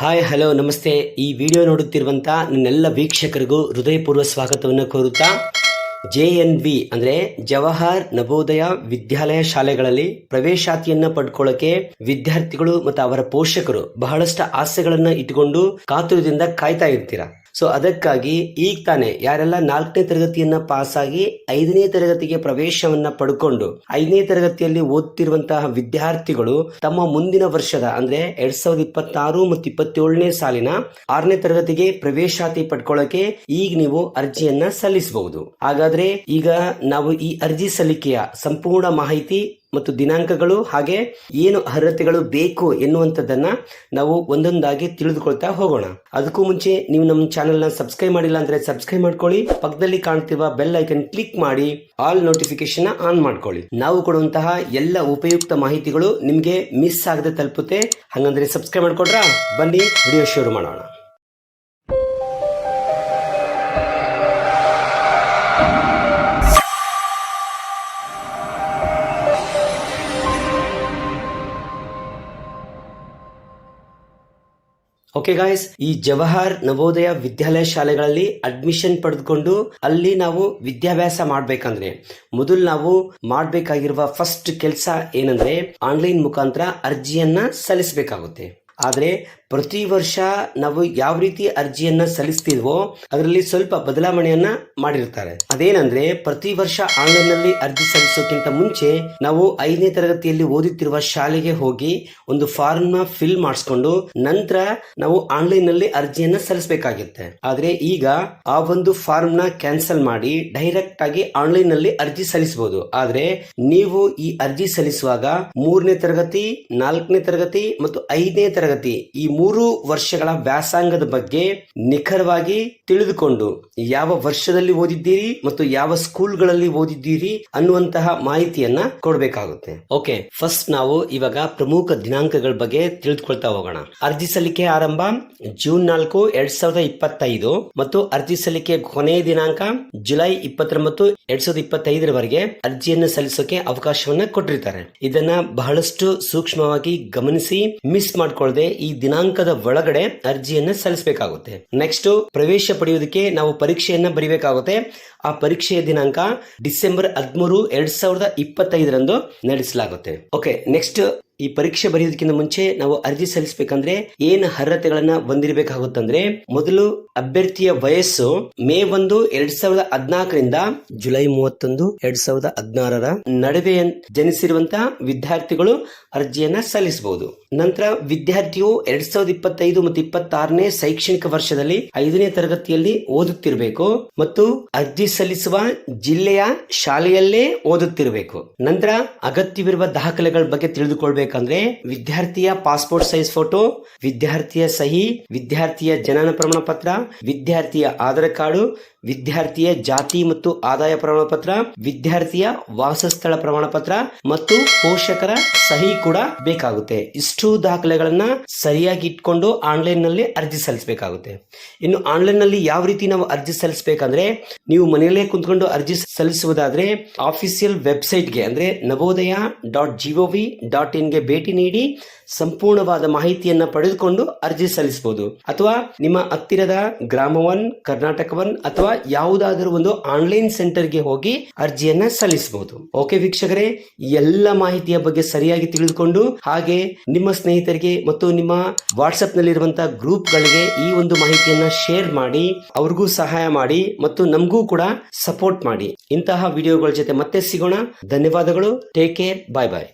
Hi hello ನಮಸ್ತೆ. ಈ video ನೋಡುತ್ತಿರುವಂತ ನನ್ನೆಲ್ಲ ವೀಕ್ಷಕರಿಗೂ ಹೃದಯಪೂರ್ವ ಸ್ವಾಗತವನ್ನು ಕೋರುತ್ತಾ, ಜೆ ಎನ್ ವಿ ಅಂದ್ರೆ ಜವಾಹರ್ ನವೋದಯ ವಿದ್ಯಾಲಯ ಶಾಲೆಗಳಲ್ಲಿ ಪ್ರವೇಶಾತಿಯನ್ನು ಪಡ್ಕೊಳ್ಳೋಕೆ ವಿದ್ಯಾರ್ಥಿಗಳು ಮತ್ತು ಅವರ ಪೋಷಕರು ಬಹಳಷ್ಟು ಆಸೆಗಳನ್ನು ಇಟ್ಟುಕೊಂಡು ಕಾತುರದಿಂದ ಕಾಯ್ತಾ ಇರ್ತೀರಾ? ಸೊ ಅದಕ್ಕಾಗಿ ಈಗ ತಾನೇ ಯಾರೆಲ್ಲ ನಾಲ್ಕನೇ ತರಗತಿಯನ್ನ ಪಾಸ್ ಆಗಿ ಐದನೇ ತರಗತಿಗೆ ಪ್ರವೇಶವನ್ನ ಪಡ್ಕೊಂಡು ಐದನೇ ತರಗತಿಯಲ್ಲಿ ಓದ್ತಿರುವಂತಹ ವಿದ್ಯಾರ್ಥಿಗಳು ತಮ್ಮ ಮುಂದಿನ ವರ್ಷದ ಅಂದ್ರೆ ಎರಡ್ ಸಾವಿರದ ಇಪ್ಪತ್ತಾರು ಮತ್ತು ಇಪ್ಪತ್ತೇಳನೇ ಸಾಲಿನ ಆರನೇ ತರಗತಿಗೆ ಪ್ರವೇಶಾತಿ ಪಡ್ಕೊಳ್ಳೋಕೆ ಈಗ ನೀವು ಅರ್ಜಿಯನ್ನ ಸಲ್ಲಿಸಬಹುದು. ಹಾಗಾದ್ರೆ ಈಗ ನಾವು ಈ ಅರ್ಜಿ ಸಲ್ಲಿಕೆಯ ಸಂಪೂರ್ಣ ಮಾಹಿತಿ ಮತ್ತು ದಿನಾಂಕಗಳು ಹಾಗೆ ಏನು ಅರ್ಹತೆಗಳು ಬೇಕು ಎನ್ನುವಂಥದ್ದನ್ನ ನಾವು ಒಂದೊಂದಾಗಿ ತಿಳಿದುಕೊಳ್ತಾ ಹೋಗೋಣ. ಅದಕ್ಕೂ ಮುಂಚೆ ನೀವು ನಮ್ಮ ಚಾನೆಲ್ನ ಸಬ್ಸ್ಕ್ರೈಬ್ ಮಾಡಿಲ್ಲ ಅಂದ್ರೆ ಸಬ್ಸ್ಕ್ರೈಬ್ ಮಾಡ್ಕೊಳ್ಳಿ, ಪಕ್ಕದಲ್ಲಿ ಕಾಣ್ತಿರುವ ಬೆಲ್ ಐಕನ್ ಕ್ಲಿಕ್ ಮಾಡಿ, ಆಲ್ ನೋಟಿಫಿಕೇಶನ್ ಆನ್ ಮಾಡ್ಕೊಳ್ಳಿ. ನಾವು ಕೊಡುವಂತಹ ಎಲ್ಲ ಉಪಯುಕ್ತ ಮಾಹಿತಿಗಳು ನಿಮಗೆ ಮಿಸ್ ಆಗದೆ ತಲುಪುತ್ತೆ. ಹಂಗಂದ್ರೆ ಸಬ್ಸ್ಕ್ರೈಬ್ ಮಾಡ್ಕೊಡ್ರಾ? ಬನ್ನಿ, ವಿಡಿಯೋ ಶುರು ಮಾಡೋಣ. ಓಕೆ ಗಾಯ್ಸ್ ಈ ಜವಾಹರ್ ನವೋದಯ ವಿದ್ಯಾಲಯ ಶಾಲೆಗಳಲ್ಲಿ ಅಡ್ಮಿಷನ್ ಪಡೆದುಕೊಂಡು ಅಲ್ಲಿ ನಾವು ವಿದ್ಯಾಭ್ಯಾಸ ಮಾಡ್ಬೇಕಂದ್ರೆ, ಮೊದಲು ನಾವು ಮಾಡಬೇಕಾಗಿರುವ ಫಸ್ಟ್ ಕೆಲಸ ಏನಂದ್ರೆ ಆನ್ಲೈನ್ ಮುಖಾಂತರ ಅರ್ಜಿಯನ್ನ ಸಲ್ಲಿಸಬೇಕಾಗುತ್ತೆ. ಆದ್ರೆ ಪ್ರತಿ ವರ್ಷ ನಾವು ಯಾವ ರೀತಿ ಅರ್ಜಿಯನ್ನ ಸಲ್ಲಿಸ್ತಿದ್ವೋ ಅದರಲ್ಲಿ ಸ್ವಲ್ಪ ಬದಲಾವಣೆಯನ್ನ ಮಾಡಿರ್ತಾರೆ. ಅದೇನಂದ್ರೆ ಪ್ರತಿ ವರ್ಷ ಆನ್ಲೈನ್ನಲ್ಲಿ ಅರ್ಜಿ ಸಲ್ಲಿಸೋಕ್ಕಿಂತ ಮುಂಚೆ ನಾವು ಐದನೇ ತರಗತಿಯಲ್ಲಿ ಓದುತ್ತಿರುವ ಶಾಲೆಗೆ ಹೋಗಿ ಒಂದು ಫಾರ್ಮ್ ಫಿಲ್ ಮಾಡಿಸ್ಕೊಂಡು ನಂತರ ನಾವು ಆನ್ಲೈನ್ನಲ್ಲಿ ಅರ್ಜಿಯನ್ನ ಸಲ್ಲಿಸಬೇಕಾಗುತ್ತೆ. ಆದ್ರೆ ಈಗ ಆ ಒಂದು ಫಾರ್ಮ್ನ ಕ್ಯಾನ್ಸಲ್ ಮಾಡಿ ಡೈರೆಕ್ಟ್ ಆಗಿ ಆನ್ಲೈನ್ನಲ್ಲಿ ಅರ್ಜಿ ಸಲ್ಲಿಸಬಹುದು ಆದ್ರೆ ನೀವು ಈ ಅರ್ಜಿ ಸಲ್ಲಿಸುವಾಗ ಮೂರನೇ ತರಗತಿ, ನಾಲ್ಕನೇ ತರಗತಿ ಮತ್ತು ಐದನೇ ತರಗತಿ ಈ ಮೂರು ವರ್ಷಗಳ ವ್ಯಾಸಂಗದ ಬಗ್ಗೆ ನಿಖರವಾಗಿ ತಿಳಿದುಕೊಂಡು ಯಾವ ವರ್ಷದಲ್ಲಿ ಓದಿದ್ದೀರಿ ಮತ್ತು ಯಾವ ಸ್ಕೂಲ್ಗಳಲ್ಲಿ ಓದಿದ್ದೀರಿ ಅನ್ನುವಂತಹ ಮಾಹಿತಿಯನ್ನ ಕೊಡಬೇಕಾಗುತ್ತೆ. ಓಕೆ, ಫಸ್ಟ್ ನಾವು ಇವಾಗ ಪ್ರಮುಖ ದಿನಾಂಕಗಳ ಬಗ್ಗೆ ತಿಳಿದುಕೊಳ್ತಾ ಹೋಗೋಣ. ಅರ್ಜಿ ಸಲ್ಲಿಕೆ ಆರಂಭ ಜೂನ್ ನಾಲ್ಕು, ಎರಡ್ ಸಾವಿರದ ಇಪ್ಪತ್ತೈದು ಮತ್ತು ಅರ್ಜಿ ಸಲ್ಲಿಕೆ ಕೊನೆಯ ದಿನಾಂಕ ಜುಲೈ ಇಪ್ಪತ್ತೊಂಬತ್ತು, ಎರಡ್ ಸಾವಿರದ ಇಪ್ಪತ್ತೈದರವರೆಗೆ ಅರ್ಜಿಯನ್ನು ಸಲ್ಲಿಸೋಕೆ ಅವಕಾಶವನ್ನ ಕೊಟ್ಟಿರ್ತಾರೆ. ಇದನ್ನ ಬಹಳಷ್ಟು ಸೂಕ್ಷ್ಮವಾಗಿ ಗಮನಿಸಿ, ಮಿಸ್ ಮಾಡ್ಕೊಳ್ಳದೆ ಈ ದಿನಾಂಕದ ಒಳಗಡೆ ಅರ್ಜಿಯನ್ನ ಸಲ್ಲಿಸಬೇಕಾಗುತ್ತೆ. ನೆಕ್ಸ್ಟ್ ಪ್ರವೇಶ ಪಡೆಯುವುದಕ್ಕೆ ನಾವು ಪರೀಕ್ಷೆಯನ್ನ ಬರೀಬೇಕಾಗುತ್ತೆ. ಆ ಪರೀಕ್ಷೆಯ ದಿನಾಂಕ ಡಿಸೆಂಬರ್ ಹದಿಮೂರು, ಎರಡ್ ಸಾವಿರದ ಇಪ್ಪತ್ತೈದರಂದು ನಡೆಸಲಾಗುತ್ತೆ. ಓಕೆ ನೆಕ್ಸ್ಟ್ ಈ ಪರೀಕ್ಷೆ ಬರೆಯೋದಕ್ಕಿಂತ ಮುಂಚೆ ನಾವು ಅರ್ಜಿ ಸಲ್ಲಿಸಬೇಕಂದ್ರೆ ಏನ್ ಅರ್ಹತೆಗಳನ್ನ ಹೊಂದಿರಬೇಕಾಗುತ್ತಂದ್ರೆ ಮೊದಲು ಅಭ್ಯರ್ಥಿಯ ವಯಸ್ಸು ಮೇ ಒಂದು ಎರಡ್ ಸಾವಿರದ ಹದಿನಾಲ್ಕರಿಂದ ಜುಲೈ ಮೂವತ್ತೊಂದು ಎರಡ್ ಸಾವಿರದ ಹದಿನಾರರ ನಡುವೆ ಜನಿಸಿರುವಂತಹ ವಿದ್ಯಾರ್ಥಿಗಳು ಅರ್ಜಿಯನ್ನ ಸಲ್ಲಿಸಬಹುದು. ನಂತರ ವಿದ್ಯಾರ್ಥಿಯು ಎರಡ್ ಸಾವಿರದ ಇಪ್ಪತ್ತೈದು ಮತ್ತು ಇಪ್ಪತ್ತಾರನೇ ಶೈಕ್ಷಣಿಕ ವರ್ಷದಲ್ಲಿ ಐದನೇ ತರಗತಿಯಲ್ಲಿ ಓದುತ್ತಿರಬೇಕು ಮತ್ತು ಅರ್ಜಿ ಸಲ್ಲಿಸುವ ಜಿಲ್ಲೆಯ ಶಾಲೆಯಲ್ಲೇ ಓದುತ್ತಿರಬೇಕು. ನಂತರ ಅಗತ್ಯವಿರುವ ದಾಖಲೆಗಳ ಬಗ್ಗೆ ತಿಳಿದುಕೊಳ್ಬೇಕಂದ್ರೆ ವಿದ್ಯಾರ್ಥಿಯ ಪಾಸ್ಪೋರ್ಟ್ ಸೈಜ್ ಫೋಟೋ, ವಿದ್ಯಾರ್ಥಿಯ ಸಹಿ, ವಿದ್ಯಾರ್ಥಿಯ ಜನನ ಪ್ರಮಾಣ ಪತ್ರ ವಿದ್ಯಾರ್ಥಿಯ ಆಧಾರ್ ಕಾರ್ಡು, ವಿದ್ಯಾರ್ಥಿಯ ಜಾತಿ ಮತ್ತು ಆದಾಯ ಪ್ರಮಾಣ ಪತ್ರ ವಿದ್ಯಾರ್ಥಿಯ ವಾಸಸ್ಥಳ ಪ್ರಮಾಣ ಪತ್ರ ಮತ್ತು ಪೋಷಕರ ಸಹಿ ಕೂಡ ಬೇಕಾಗುತ್ತೆ. ಇಷ್ಟು ದಾಖಲೆಗಳನ್ನ ಸರಿಯಾಗಿ ಇಟ್ಕೊಂಡು ಆನ್ಲೈನ್ನಲ್ಲಿ ಅರ್ಜಿ ಸಲ್ಲಿಸಬೇಕಾಗುತ್ತೆ. ಇನ್ನು ಆನ್ಲೈನ್ನಲ್ಲಿ ಯಾವ ರೀತಿ ನಾವು ಅರ್ಜಿ ಸಲ್ಲಿಸಬೇಕಂದ್ರೆ ನೀವು ಮನೆಯಲ್ಲೇ ಕುಂತ್ಕೊಂಡು ಅರ್ಜಿ ಸಲ್ಲಿಸುವುದಾದ್ರೆ ಆಫಿಸಿಯಲ್ ವೆಬ್ಸೈಟ್ಗೆ ಅಂದ್ರೆ ನವೋದಯ ಡಾಟ್ ಜಿಒವಿ ಡಾಟ್ ಇನ್ಗೆ ಭೇಟಿ ನೀಡಿ ಸಂಪೂರ್ಣವಾದ ಮಾಹಿತಿಯನ್ನು ಪಡೆದುಕೊಂಡು ಅರ್ಜಿ ಸಲ್ಲಿಸಬಹುದು. ಅಥವಾ ನಿಮ್ಮ ಹತ್ತಿರದ ಗ್ರಾಮವನ್, ಕರ್ನಾಟಕವನ್ ಅಥವಾ ಯಾವುದಾದರೂ ಒಂದು ಆನ್ಲೈನ್ ಸೆಂಟರ್ಗೆ ಹೋಗಿ ಅರ್ಜಿಯನ್ನ ಸಲ್ಲಿಸಬಹುದು. ಓಕೆ ವೀಕ್ಷಕರೇ ಎಲ್ಲ ಮಾಹಿತಿಯ ಬಗ್ಗೆ ಸರಿಯಾಗಿ ತಿಳಿದುಕೊಂಡು ಹಾಗೆ ನಿಮ್ಮ ಸ್ನೇಹಿತರಿಗೆ ಮತ್ತು ನಿಮ್ಮ ವಾಟ್ಸ್ಆಪ್ ನಲ್ಲಿರುವಂತಹ ಗ್ರೂಪ್ ಗಳಿಗೆ ಈ ಒಂದು ಮಾಹಿತಿಯನ್ನ ಶೇರ್ ಮಾಡಿ, ಅವ್ರಿಗೂ ಸಹಾಯ ಮಾಡಿ ಮತ್ತು ನಮಗೂ ಕೂಡ ಸಪೋರ್ಟ್ ಮಾಡಿ. ಇಂತಹ ವಿಡಿಯೋಗಳ ಜೊತೆ ಮತ್ತೆ ಸಿಗೋಣ. ಧನ್ಯವಾದಗಳು. ಟೇಕ್ ಕೇರ್ ಬಾಯ್ ಬಾಯ್